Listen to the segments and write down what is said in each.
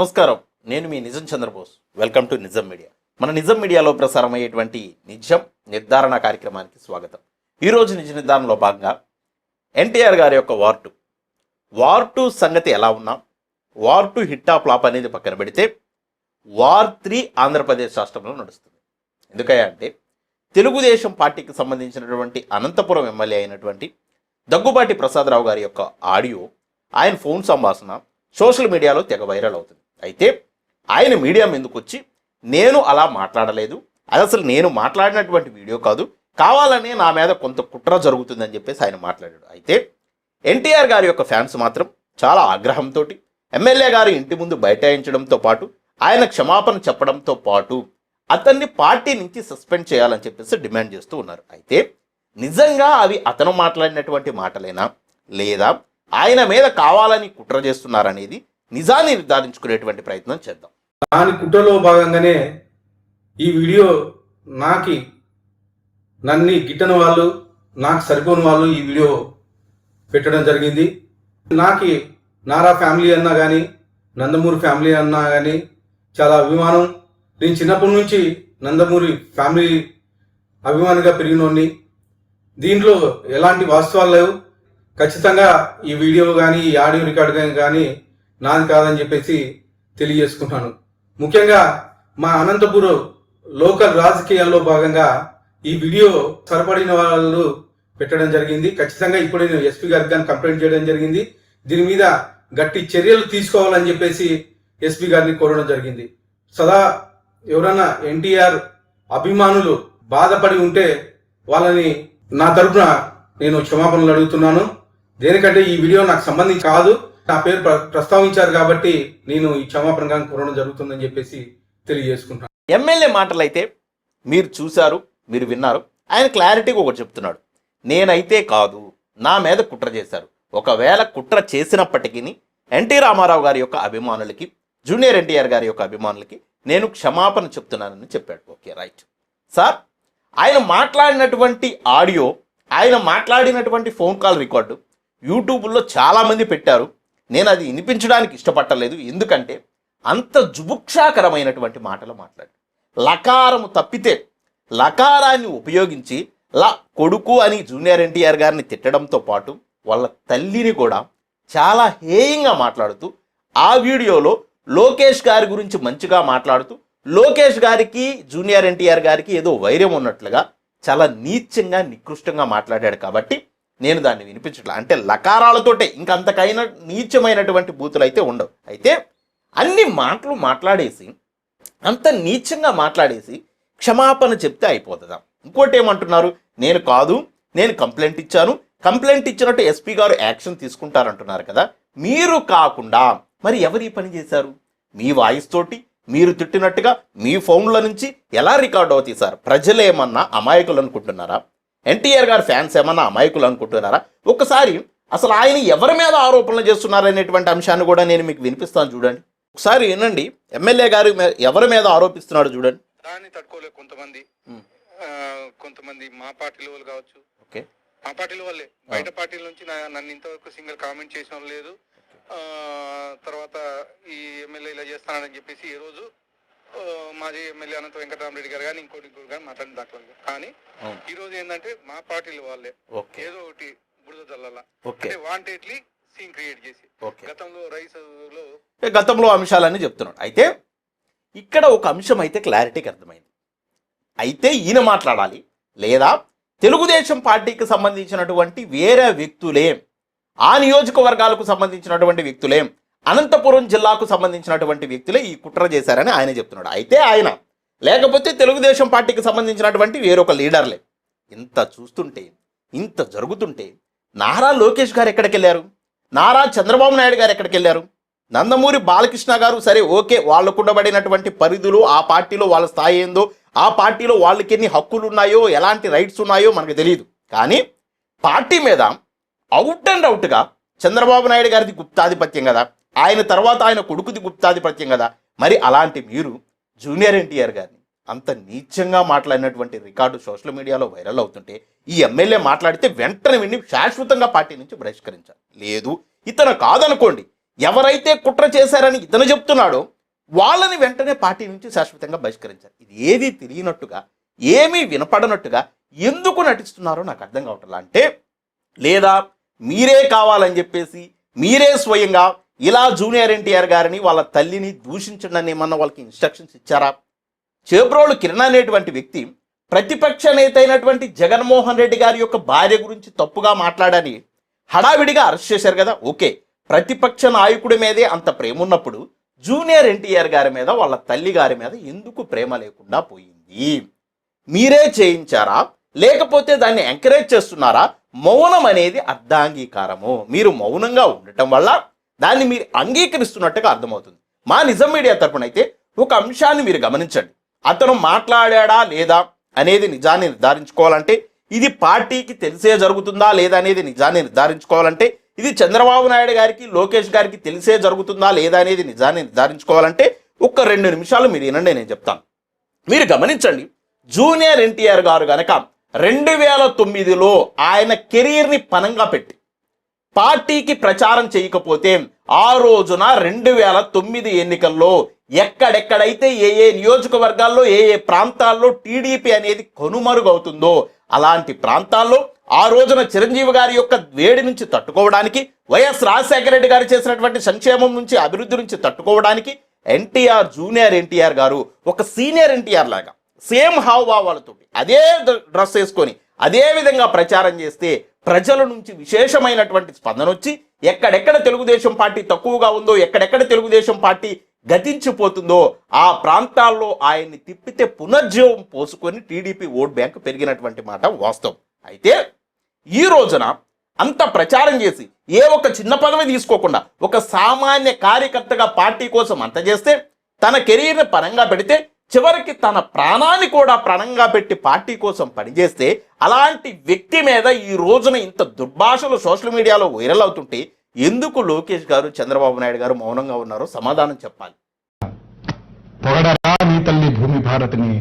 నమస్కారం. నేను మీ Nijam Chandrabose. Welcome to Nijam media మన నిజం మీడియాలో ప్రసారం అయ్యేటువంటి నిజం నిర్ధారణ కార్యక్రమానికి స్వాగతం. ఈరోజు నిజ నిర్ధారణలో భాగంగా ఎన్టీఆర్ గారి యొక్క వార్ టూ. వార్ టూ సంగతి ఎలా ఉన్నా వార్ టూ హిట్ ఆ ఫ్లాప్ అనేది పక్కన పెడితే వార్ త్రీ ఆంధ్రప్రదేశ్ రాష్ట్రంలో నడుస్తుంది. ఎందుకయ్యా అంటే తెలుగుదేశం పార్టీకి సంబంధించినటువంటి అనంతపురం ఎమ్మెల్యే అయినటువంటి దగ్గుబాటి ప్రసాదరావు గారి యొక్క ఆడియో ఆయన ఫోన్ సంభాషణ సోషల్ మీడియాలో తెగ వైరల్ అవుతుంది. అయితే ఆయన మీడియా ముందుకు వచ్చి నేను అలా మాట్లాడలేదు. అది అసలు నేను మాట్లాడినటువంటి వీడియో కాదు. కావాలనే నా మీద కొంత కుట్ర జరుగుతుందని చెప్పేసి ఆయన మాట్లాడాడు. అయితే ఎన్టీఆర్ గారి యొక్క ఫ్యాన్స్ మాత్రం చాలా ఆగ్రహంతో ఎమ్మెల్యే గారు ఇంటి ముందు బైఠాయించడంతో పాటు ఆయన క్షమాపణ చెప్పడంతో పాటు అతన్ని పార్టీ నుంచి సస్పెండ్ చేయాలని చెప్పేసి డిమాండ్ చేస్తూ ఉన్నారు. అయితే నిజంగా అవి అతను మాట్లాడినటువంటి మాటలేనా? లేదా ఆయన మీద కావాలని కుట్ర చేస్తున్నారనేది నిజాన్ని నిర్ధారించుకునేటువంటి ప్రయత్నం చేద్దాం. దాని కుట్రలో భాగంగానే ఈ వీడియో నాకి నన్ని గిట్టని వాళ్ళు నాకు సరిపోని వాళ్ళు ఈ వీడియో పెట్టడం జరిగింది. నాకి నారా ఫ్యామిలీ అన్నా కానీ నందమూరి ఫ్యామిలీ అన్నా కానీ చాలా అభిమానం. నేను చిన్నప్పటి నుంచి నందమూరి ఫ్యామిలీ అభిమానిగా పెరిగినోడిని. దీంట్లో ఎలాంటి వాస్తవాలు లేవు. ఖచ్చితంగా ఈ వీడియో కానీ ఈ ఆడియో రికార్డు కానీ నాది కాదని చెప్పేసి తెలియజేసుకుంటాను. ముఖ్యంగా మా అనంతపురం లోకల్ రాజకీయాల్లో భాగంగా ఈ వీడియో సరిపడిన వాళ్ళు పెట్టడం జరిగింది. ఖచ్చితంగా ఇప్పుడు నేను ఎస్పీ గారికి కానీ కంప్లైంట్ చేయడం జరిగింది. దీని మీద గట్టి చర్యలు తీసుకోవాలని చెప్పేసి ఎస్పీ గారిని కోరడం జరిగింది. సదా ఎవరైనా ఎన్టీఆర్ అభిమానులు బాధపడి ఉంటే వాళ్ళని నా తరపున నేను క్షమాపణలు అడుగుతున్నాను. దేనికంటే ఈ వీడియో నాకు సంబంధించి కాదు. నా పేరు ప్రస్తావించారు కాబట్టి నేను ఈ క్షమాపణ కోరడం జరుగుతుందని చెప్పేసి తెలియజేసుకుంటాను ఎమ్మెల్యే మాటలు అయితే మీరు చూశారు మీరు విన్నారు. ఆయన క్లారిటీగా ఒకటి చెప్తున్నాడు. నేనైతే కాదు నా మీద కుట్ర చేశారు. ఒకవేళ కుట్ర చేసినప్పటికీ ఎన్టీ రామారావు గారి యొక్క అభిమానులకి జూనియర్ ఎన్టీఆర్ గారి యొక్క అభిమానులకి నేను క్షమాపణ చెప్తున్నానని చెప్పాడు. Okay right. సార్ ఆయన మాట్లాడినటువంటి ఆడియో ఆయన మాట్లాడినటువంటి ఫోన్ కాల్ రికార్డు యూట్యూబ్లో చాలామంది పెట్టారు. నేను అది వినిపించడానికి ఇష్టపట్టలేదు ఎందుకంటే అంత జుభుక్షాకరమైనటువంటి మాటలు మాట్లాడు. లకారము తప్పితే లకారాన్ని ఉపయోగించి ల కొడుకు అని జూనియర్ ఎన్టీఆర్ గారిని తిట్టడంతో పాటు వాళ్ళ తల్లిని కూడా చాలా హేయంగా మాట్లాడుతూ ఆ వీడియోలో లోకేష్ గారి గురించి మంచిగా మాట్లాడుతూ లోకేష్ గారికి జూనియర్ ఎన్టీఆర్ గారికి ఏదో వైరం ఉన్నట్లుగా చాలా నీచంగా నికృష్టంగా మాట్లాడాడు కాబట్టి నేను దాన్ని వినిపించట్లా. అంటే లకారాలతోటే ఇంకంతకైనా నీచమైనటువంటి బూతులు అయితే ఉండవు. అయితే అన్ని మాటలు మాట్లాడేసి అంత నీచంగా మాట్లాడేసి క్షమాపణ చెప్తే అయిపోతుందా? ఇంకోటి ఏమంటున్నారు? నేను కాదు నేను కంప్లైంట్ ఇచ్చాను. కంప్లైంట్ ఇచ్చినట్టు ఎస్పీ గారు యాక్షన్ తీసుకుంటారంటున్నారు కదా. మీరు కాకుండా మరి ఎవరు ఈ పని చేశారు? మీ వాయిస్ తోటి మీరు తిట్టినట్టుగా మీ ఫోన్ల నుంచి ఎలా రికార్డ్ అవుతాయి సార్? ప్రజలేమన్నా అమాయకులు అనుకుంటున్నారా ఎన్టీఆర్ గారి ఫ్యాన్స్ ఏమన్నా అమాయకులు అనుకుంటున్నారా? ఒకసారి అసలు ఆయన ఎవరి మీద ఆరోపణలు చేస్తున్నారనేటువంటి అంశాన్ని కూడా నేను మీకు వినిపిస్తాను చూడండి. ఒకసారి వినండి. ఎమ్మెల్యే గారు ఎవరి మీద ఆరోపిస్తున్నాడు చూడండి. దాన్ని తట్టుకోలేక కొంతమంది. కొంతమంది మా పార్టీల వాళ్ళు కావచ్చు. ఓకే. మా పార్టీల వాళ్ళే. బయట పార్టీల నుంచి నన్ను ఇంతవరకు సింగిల్ కామెంట్ చేసిన లేదు. ఆ, తర్వాత ఈ ఎమ్మెల్యే ఇలా చేస్తానని చెప్పేసి ఈ రోజు మాజీ ఎమ్మెల్యే అనంత వెంకటరామరెడ్డి గారు కానీ ఇంకోటి ఇంకోటి కానీ మాట్లాడిన దాఖలు. కానీ. ఈ రోజు ఏంటంటే మా పార్టీల వాళ్ళే. ఏదో ఒకటి బురద జల్లల. అంటే వాంటెడ్లీ సీన్ క్రియేట్ చేసి. గతంలో రైస్లో గతంలో అంశాలన్నీ చెప్తున్నాడు. అయితే ఇక్కడ ఒక అంశం అయితే క్లారిటీకి అర్థమైంది. అయితే ఈయన మాట్లాడాలి. లేదా తెలుగుదేశం పార్టీకి సంబంధించినటువంటి వేరే వ్యక్తులే ఆ నియోజకవర్గాలకు సంబంధించినటువంటి వ్యక్తులే అనంతపురం జిల్లాకు సంబంధించినటువంటి వ్యక్తులే ఈ కుట్ర చేశారని ఆయన చెప్తున్నాడు. అయితే ఆయన లేకపోతే తెలుగుదేశం పార్టీకి సంబంధించినటువంటి వేరొక లీడర్లే. ఇంత చూస్తుంటే ఇంత జరుగుతుంటే నారా లోకేష్ గారు ఎక్కడికి వెళ్ళారు నారా చంద్రబాబు నాయుడు గారు ఎక్కడికి వెళ్ళారు నందమూరి బాలకృష్ణ గారు సరే ఓకే వాళ్ళకు ఉండబడినటువంటి పరిధులు ఆ పార్టీలో వాళ్ళ స్థాయి ఏందో ఆ పార్టీలో వాళ్ళకి ఎన్ని హక్కులు ఉన్నాయో ఎలాంటి రైట్స్ ఉన్నాయో మనకు తెలియదు కానీ పార్టీ మీద అవుట్ అండ్ అవుట్గా చంద్రబాబు నాయుడు గారిది గుప్తాధిపత్యం కదా. ఆయన తర్వాత ఆయన కొడుకుది గుప్తాధిపత్యం కదా. మరి అలాంటి మీరు జూనియర్ ఎన్టీఆర్ గారిని అంత నీచంగా మాట్లాడినటువంటి రికార్డు సోషల్ మీడియాలో వైరల్ అవుతుంటే ఈ ఎమ్మెల్యే మాట్లాడితే వెంటనే విని శాశ్వతంగా పార్టీ నుంచి బహిష్కరించాలి. లేదు ఇతను కాదనుకోండి. ఎవరైతే కుట్ర చేశారని ఇతను చెప్తున్నాడో వాళ్ళని వెంటనే పార్టీ నుంచి శాశ్వతంగా బహిష్కరించారు ఇది ఏది తెలియనట్టుగా ఏమీ వినపడనట్టుగా ఎందుకు నటిస్తున్నారో నాకు అర్థం కావట్లేదు అంటే లేదా మీరే కావాలని చెప్పేసి మీరే స్వయంగా ఇలా జూనియర్ ఎన్టీఆర్ గారిని వాళ్ళ తల్లిని దూషించండి అని ఏమన్నా వాళ్ళకి ఇన్స్ట్రక్షన్స్ ఇచ్చారా? చేబ్రోలు కిరణ్ అనేటువంటి వ్యక్తి ప్రతిపక్ష నేత అయినటువంటి జగన్మోహన్ రెడ్డి గారి యొక్క భార్య గురించి తప్పుగా మాట్లాడని హడావిడిగా అరెస్ట్ చేశారు కదా? ఓకే. ప్రతిపక్ష నాయకుడి మీదే అంత ప్రేమ ఉన్నప్పుడు జూనియర్ ఎన్టీఆర్ గారి మీద వాళ్ళ తల్లి గారి మీద ఎందుకు ప్రేమ లేకుండా పోయింది? మీరే చేయించారా? లేకపోతే దాన్ని ఎంకరేజ్ చేస్తున్నారా? మౌనం అనేది అర్ధాంగీకారము. మీరు మౌనంగా ఉండటం వల్ల దాన్ని మీరు అంగీకరిస్తున్నట్టుగా అర్థమవుతుంది. మా నిజం మీడియా తరపున అయితే ఒక అంశాన్ని మీరు గమనించండి. అతను మాట్లాడాడా లేదా అనేది నిజాన్ని నిర్ధారించుకోవాలంటే ఇది పార్టీకి తెలిసే జరుగుతుందా లేదా అనేది నిజాన్ని నిర్ధారించుకోవాలంటే ఇది చంద్రబాబు నాయుడు గారికి లోకేష్ గారికి తెలిసే జరుగుతుందా లేదా అనేది నిజాన్ని నిర్ధారించుకోవాలంటే ఒక్క రెండు నిమిషాలు మీరు వినండి నేను చెప్తాను. మీరు గమనించండి జూనియర్ ఎన్టీఆర్ గారు కనుక రెండు వేల తొమ్మిదిలో ఆయన కెరీర్ని పనంగా పెట్టి పార్టీకి ప్రచారం చేయకపోతే ఆ రోజున రెండు వేల తొమ్మిది ఎన్నికల్లో ఎక్కడెక్కడైతే ఏ ఏ నియోజకవర్గాల్లో ఏ ఏ ప్రాంతాల్లో టీడీపీ అనేది కనుమరుగవుతుందో అలాంటి ప్రాంతాల్లో ఆ రోజున చిరంజీవి గారి యొక్క వేడి నుంచి తట్టుకోవడానికి వైఎస్ రాజశేఖర రెడ్డి గారు చేసినటువంటి సంక్షేమం నుంచి అభివృద్ధి నుంచి తట్టుకోవడానికి ఎన్టీఆర్ జూనియర్ ఎన్టీఆర్ గారు ఒక సీనియర్ ఎన్టీఆర్ లాగా సేమ్ హావభావాలతో అదే డ్రెస్ వేసుకొని అదే విధంగా ప్రచారం చేస్తే ప్రజల నుంచి విశేషమైనటువంటి స్పందన వచ్చి ఎక్కడెక్కడ తెలుగుదేశం పార్టీ తక్కువగా ఉందో ఎక్కడెక్కడ తెలుగుదేశం పార్టీ గతించిపోతుందో ఆ ప్రాంతాల్లో ఆయన్ని తిప్పితే పునర్జీవం పోసుకొని టీడీపీ ఓట్ బ్యాంక్ పెరిగినటువంటి మాట వాస్తవం. అయితే ఈ రోజున అంత ప్రచారం చేసి ఏ ఒక్క చిన్న పదవి తీసుకోకుండా ఒక సామాన్య కార్యకర్తగా పార్టీ కోసం అంత చేస్తే తన కెరీర్ని పరంగా పెడితే చివరికి తన ప్రాణాన్ని కూడా ప్రాణంగా పెట్టి పార్టీ కోసం పనిచేస్తే అలాంటి వ్యక్తి మీద ఈ రోజున ఇంత దుర్భాషలు సోషల్ మీడియాలో వైరల్ అవుతుంటే ఎందుకు లోకేష్ గారు చంద్రబాబు నాయుడు గారు మౌనంగా ఉన్నారో సమాధానం చెప్పాలి. పొగడరా నీ తల్లి భూమి భారతిని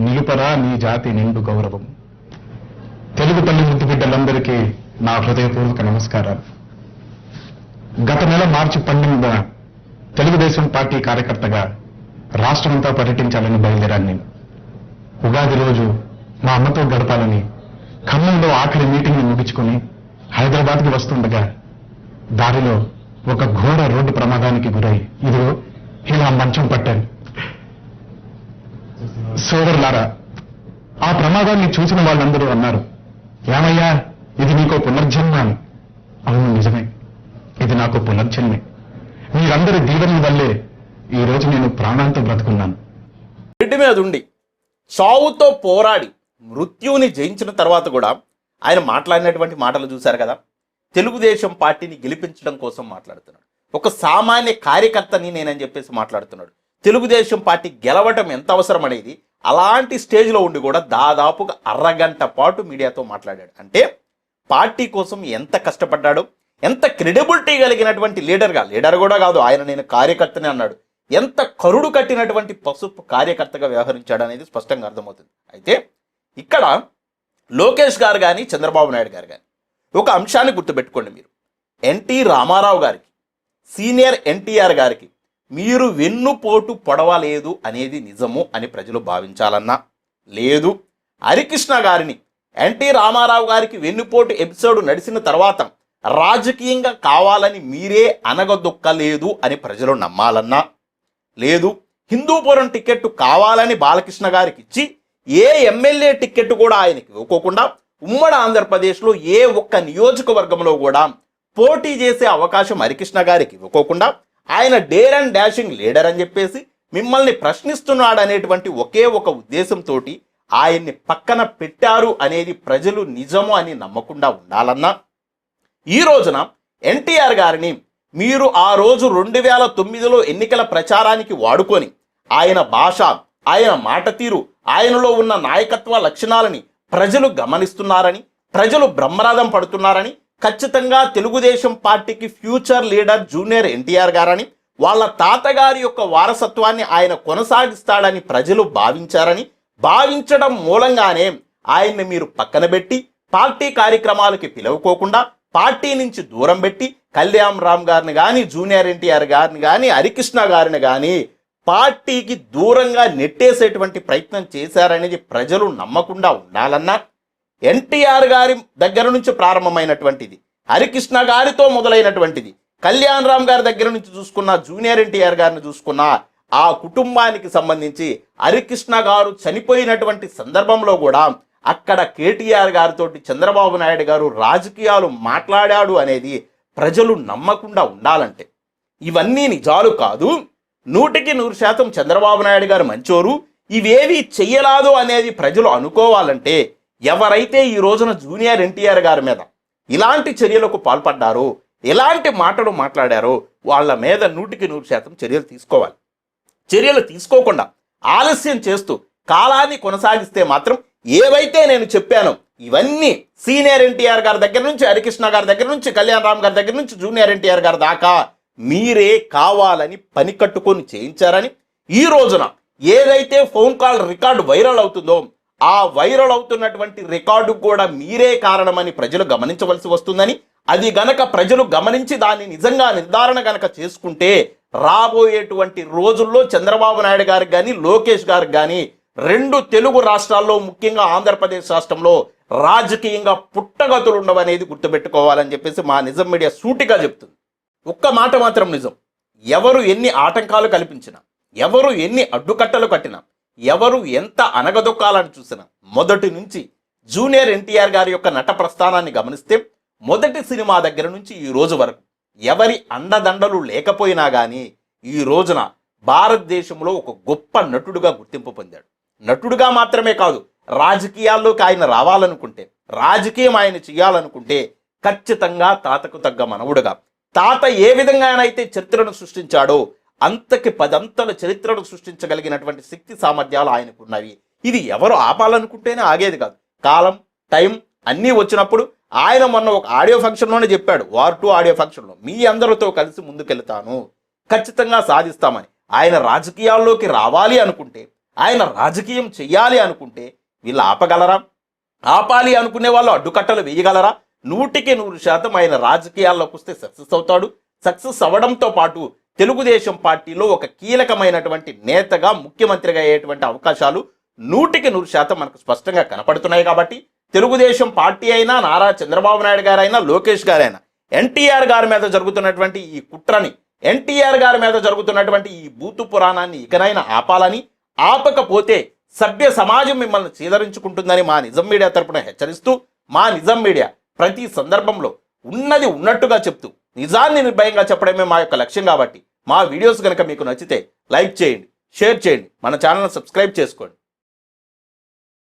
నిలుపరా నీ జాతి నిండు గౌరవం. తెలుగు తల్లి ముద్దు బిడ్డలందరికీ నా హృదయపూర్వక నమస్కారాలు. గత నెల మార్చి పన్నెండున తెలుగుదేశం పార్టీ కార్యకర్తగా రాష్ట్రమంతా పర్యటించాలని బయలుదేరాను నేను. ఉగాది రోజు మా అమ్మతో గడపాలని ఖమ్మంలో ఆఖరి మీటింగ్ని ముగించుకుని హైదరాబాద్కి వస్తుండగా దారిలో ఒక ఘోర రోడ్డు ప్రమాదానికి గురై ఇదిగో ఇలా మంచం పట్టాను. సోదరులారా ఆ ప్రమాదాన్ని చూసిన వాళ్ళందరూ అన్నారు ఏమయ్యా ఇది నీకో పునర్జన్మ అని. అవును నిజమే. ఇది నాకు పునర్జన్మే. మీరందరి దీవెనల వల్లే ఈరోజు నేను ప్రాణాంతో బ్రతుకున్నాను. రెడ్డి మీద ఉండి చావుతో పోరాడి మృత్యువుని జయించిన తర్వాత కూడా ఆయన మాట్లాడినటువంటి మాటలు చూశారు కదా? తెలుగుదేశం పార్టీని గెలిపించడం కోసం మాట్లాడుతున్నాడు. ఒక సామాన్య కార్యకర్తని నేనని చెప్పేసి మాట్లాడుతున్నాడు. తెలుగుదేశం పార్టీ గెలవటం ఎంత అవసరం అనేది అలాంటి స్టేజ్లో ఉండి కూడా దాదాపుగా అరగంట పాటు మీడియాతో మాట్లాడాడు. అంటే పార్టీ కోసం ఎంత కష్టపడ్డాడో ఎంత క్రెడిబిలిటీ కలిగినటువంటి లీడర్గా లీడర్ కూడా కాదు ఆయన నేను కార్యకర్తనే అన్నాడు. ఎంత కరుడు కట్టినటువంటి పసుపు కార్యకర్తగా వ్యవహరించాడు అనేది స్పష్టంగా అర్థమవుతుంది. అయితే ఇక్కడ లోకేష్ గారు కానీ చంద్రబాబు నాయుడు గారు కానీ ఒక అంశాన్ని గుర్తుపెట్టుకోండి మీరు. ఎన్టీ రామారావు గారికి సీనియర్ ఎన్టీఆర్ గారికి మీరు వెన్నుపోటు పొడవలేదు అనేది నిజము అని ప్రజలు భావించాలన్నా లేదు. హరికృష్ణ గారిని ఎన్టీ రామారావు గారికి వెన్నుపోటు ఎపిసోడ్ నడిచిన తర్వాత రాజకీయంగా కావాలని మీరే అనగదొక్కలేదు అని ప్రజలు నమ్మాలన్నా లేదు. హిందూపురం టికెట్ కావాలని బాలకృష్ణ గారికి ఇచ్చి ఏ ఎమ్మెల్యే టికెట్ కూడా ఆయనకి ఇవ్వకోకుండా ఉమ్మడి ఆంధ్రప్రదేశ్లో ఏ ఒక్క నియోజకవర్గంలో కూడా పోటీ చేసే అవకాశం హరికృష్ణ గారికి ఇవ్వకోకుండా ఆయన డేర్ అండ్ డాషింగ్ లీడర్ అని చెప్పేసి మిమ్మల్ని ప్రశ్నిస్తున్నాడు అనేటువంటి ఒకే ఒక ఉద్దేశంతో ఆయన్ని పక్కన పెట్టారు అనేది ప్రజలు నిజము అని నమ్మకుండా ఉండాలన్నా. ఈ రోజున ఎన్టీఆర్ గారిని మీరు ఆ రోజు రెండు వేల తొమ్మిదిలో ఎన్నికల ప్రచారానికి వాడుకొని ఆయన భాష ఆయన మాట తీరు ఆయనలో ఉన్న నాయకత్వ లక్షణాలని ప్రజలు గమనిస్తున్నారని ప్రజలు బ్రహ్మరాధం పడుతున్నారని ఖచ్చితంగా తెలుగుదేశం పార్టీకి ఫ్యూచర్ లీడర్ జూనియర్ ఎన్టీఆర్ గారని వాళ్ళ తాతగారి యొక్క వారసత్వాన్ని ఆయన కొనసాగిస్తాడని ప్రజలు భావించారని భావించడం మూలంగానే ఆయన్ని మీరు పక్కన పెట్టి పార్టీ కార్యక్రమాలకి పిలువుకోకుండా పార్టీ నుంచి దూరం పెట్టి కళ్యాణ్ రామ్ గారిని కానీ జూనియర్ ఎన్టీఆర్ గారిని కానీ హరికృష్ణ గారిని కానీ పార్టీకి దూరంగా నెట్టేసేటువంటి ప్రయత్నం చేశారనేది ప్రజలు నమ్మకుండా ఉండాలన్నా ఎన్టీఆర్ గారి దగ్గర నుంచి ప్రారంభమైనటువంటిది హరికృష్ణ గారితో మొదలైనటువంటిది కళ్యాణ్ రామ్ గారి దగ్గర నుంచి చూసుకున్న జూనియర్ ఎన్టీఆర్ గారిని చూసుకున్న ఆ కుటుంబానికి సంబంధించి హరికృష్ణ గారు చనిపోయినటువంటి సందర్భంలో కూడా అక్కడ కేటీఆర్ గారితో చంద్రబాబు నాయుడు గారు రాజకీయాలు మాట్లాడాడు అనేది ప్రజలు నమ్మకుండా ఉండాలంటే. ఇవన్నీ నిజాలు కాదు. నూటికి నూరు శాతం చంద్రబాబు నాయుడు గారు మంచోరు. ఇవేవి చెయ్యలాదు అనేది ప్రజలు అనుకోవాలంటే ఎవరైతే ఈ రోజున జూనియర్ ఎన్టీఆర్ గారి మీద ఇలాంటి చర్యలకు పాల్పడ్డారో ఎలాంటి మాటలు మాట్లాడారో వాళ్ళ మీద నూటికి నూరు శాతం చర్యలు తీసుకోవాలి. చర్యలు తీసుకోకుండా ఆలస్యం చేస్తూ కాలాన్ని కొనసాగిస్తే మాత్రం ఏవైతే నేను చెప్పానో ఇవన్నీ సీనియర్ ఎన్టీఆర్ గారి దగ్గర నుంచి హరికృష్ణ గారి దగ్గర నుంచి కళ్యాణ్ రామ్ గారి దగ్గర నుంచి జూనియర్ ఎన్టీఆర్ గారి దాకా మీరే కావాలని పని కట్టుకొని చేయించారని ఈ రోజున ఏదైతే ఫోన్ కాల్ రికార్డు వైరల్ అవుతుందో ఆ వైరల్ అవుతున్నటువంటి రికార్డు కూడా మీరే కారణమని ప్రజలు గమనించవలసి వస్తుందని అది గనక ప్రజలు గమనించి దాన్ని నిజంగా నిర్ధారణ గనక చేసుకుంటే రాబోయేటువంటి రోజుల్లో చంద్రబాబు నాయుడు గారికి కానీ లోకేష్ గారికి కానీ రెండు తెలుగు రాష్ట్రాల్లో ముఖ్యంగా ఆంధ్రప్రదేశ్ రాష్ట్రంలో రాజకీయంగా పుట్టగతులు ఉండవనేది గుర్తుపెట్టుకోవాలని చెప్పేసి మా నిజం మీడియా సూటిగా చెప్తుంది. ఒక్క మాట మాత్రం నిజం. ఎవరు ఎన్ని ఆటంకాలు కల్పించినా ఎవరు ఎన్ని అడ్డుకట్టలు కట్టినా ఎవరు ఎంత అనగదొక్కాలని చూసినా మొదటి నుంచి జూనియర్ ఎన్టీఆర్ గారి యొక్క నట ప్రస్థానాన్ని గమనిస్తే మొదటి సినిమా దగ్గర నుంచి ఈ రోజు వరకు ఎవరి అండదండలు లేకపోయినా కానీ ఈ రోజున భారతదేశంలో ఒక గొప్ప నటుడుగా గుర్తింపు పొందాడు. నటుడుగా మాత్రమే కాదు రాజకీయాల్లోకి ఆయన రావాలనుకుంటే రాజకీయం ఆయన చేయాలనుకుంటే ఖచ్చితంగా తాతకు తగ్గ మనవుడుగా. తాత ఏ విధంగానైతే చరిత్రను సృష్టించాడో అంతకి పదంతల చరిత్రను సృష్టించగలిగినటువంటి శక్తి సామర్థ్యాలు ఆయనకు ఉన్నవి ఇది ఎవరు ఆపాలనుకుంటేనే ఆగేది కాదు. కాలం టైం అన్నీ వచ్చినప్పుడు ఆయన మొన్న ఒక ఆడియో ఫంక్షన్లోనే చెప్పాడు వార్ టూ ఆడియో ఫంక్షన్లో మీ అందరితో కలిసి ముందుకెళ్తాను. ఖచ్చితంగా సాధిస్తామని. ఆయన రాజకీయాల్లోకి రావాలి అనుకుంటే ఆయన రాజకీయం చెయ్యాలి అనుకుంటే వీళ్ళు ఆపగలరా? ఆపాలి అనుకునే వాళ్ళు అడ్డుకట్టలు వేయగలరా? నూటికి నూరు శాతం ఆయన రాజకీయాల్లోకి వస్తే సక్సెస్ అవుతాడు. సక్సెస్ అవ్వడంతో పాటు తెలుగుదేశం పార్టీలో ఒక కీలకమైనటువంటి నేతగా ముఖ్యమంత్రిగా అయ్యేటువంటి అవకాశాలు నూటికి నూరు శాతం మనకు స్పష్టంగా కనపడుతున్నాయి కాబట్టి తెలుగుదేశం పార్టీ అయినా నారా చంద్రబాబు నాయుడు గారైనా లోకేష్ గారైనా ఎన్టీఆర్ గారి మీద జరుగుతున్నటువంటి ఈ కుట్రని ఎన్టీఆర్ గారి మీద జరుగుతున్నటువంటి ఈ బూతు పురాణాన్ని ఇకనైనా ఆపాలని ఆపకపోతే సభ్య సమాజం మిమ్మల్ని చీదరించుకుంటుందని మా నిజం మీడియా తరపున హెచ్చరిస్తూ మా నిజం మీడియా ప్రతి సందర్భంలో ఉన్నది ఉన్నట్టుగా చెప్తూ నిజాన్ని నిర్భయంగా చెప్పడమే మా యొక్క లక్ష్యం కాబట్టి మా వీడియోస్ కనుక మీకు నచ్చితే లైక్ చేయండి షేర్ చేయండి మన ఛానల్ సబ్స్క్రైబ్ చేసుకోండి.